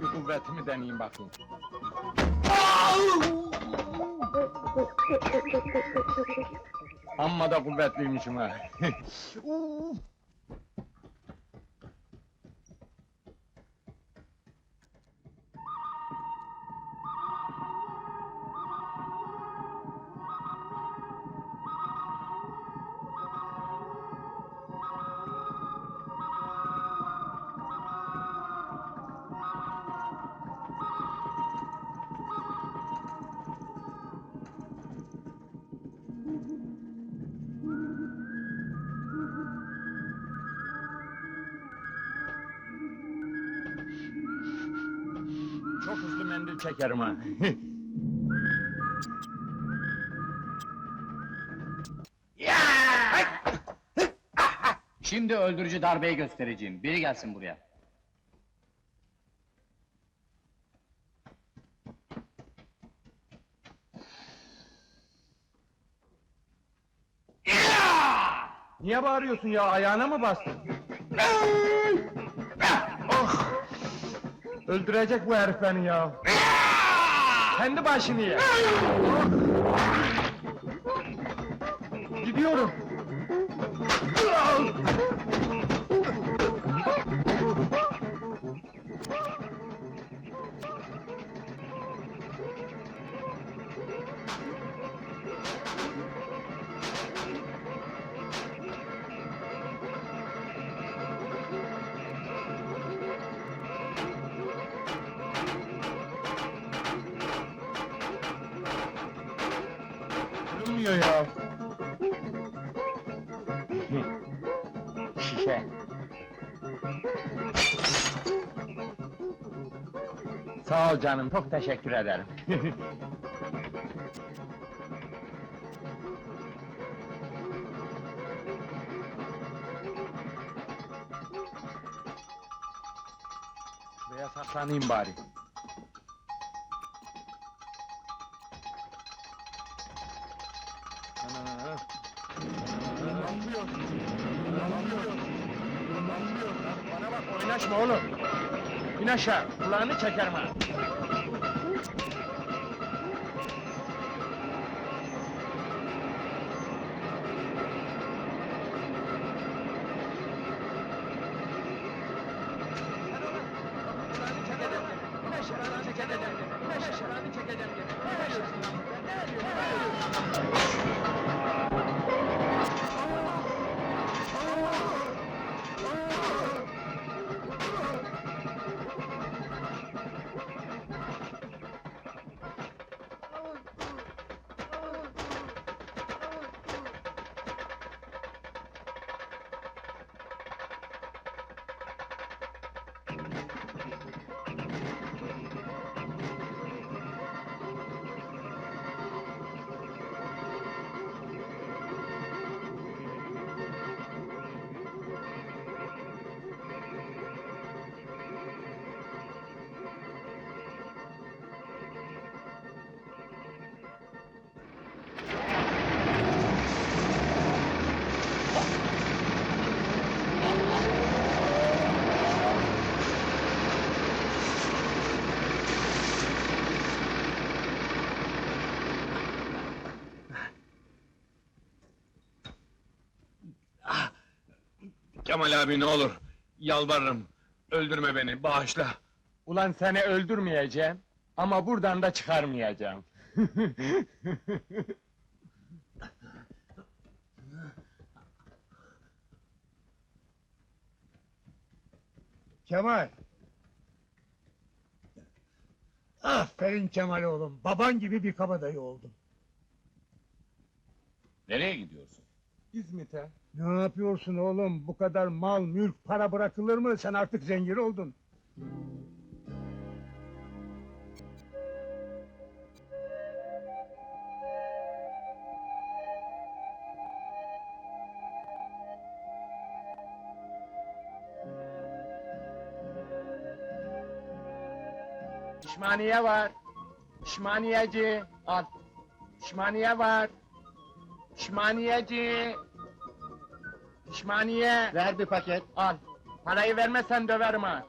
Bir kuvvetimi deneyeyim bakayım. Amma da kuvvetliymişim ha. Çok hızlı mendil çekerim ha. Şimdi öldürücü darbeyi göstereceğim. Biri gelsin buraya. Niye bağırıyorsun ya? Ayağına mı bastın? Öldürecek bu herif ya. Kendi başını ye. Gidiyorum. Kırılmıyor ya. Şişe. Sağ ol canım, çok teşekkür ederim. Şuraya saklanayım bari. Anlıyor. Anlıyor. Anlıyor. Bana bak oynaşma oğlum. İn aşağı. Kulağını çekerim ha. Kemal abi ne olur. Yalvarırım. Öldürme beni, bağışla. Ulan seni öldürmeyeceğim. Ama buradan da çıkarmayacağım. Kemal. Aferin Kemal oğlum. Baban gibi bir kabadayı oldun. Nereye gidiyorsun? İzmit'e. Ne yapıyorsun oğlum? Bu kadar mal, mülk, para bırakılır mı? Sen artık zengin oldun. Pişmaniye var. Pişmaniyeci. Al. Pişmaniye var. Pişmaniyeci. Pişmaniye. Ver bir paket. Al. Parayı vermezsen döverim ha.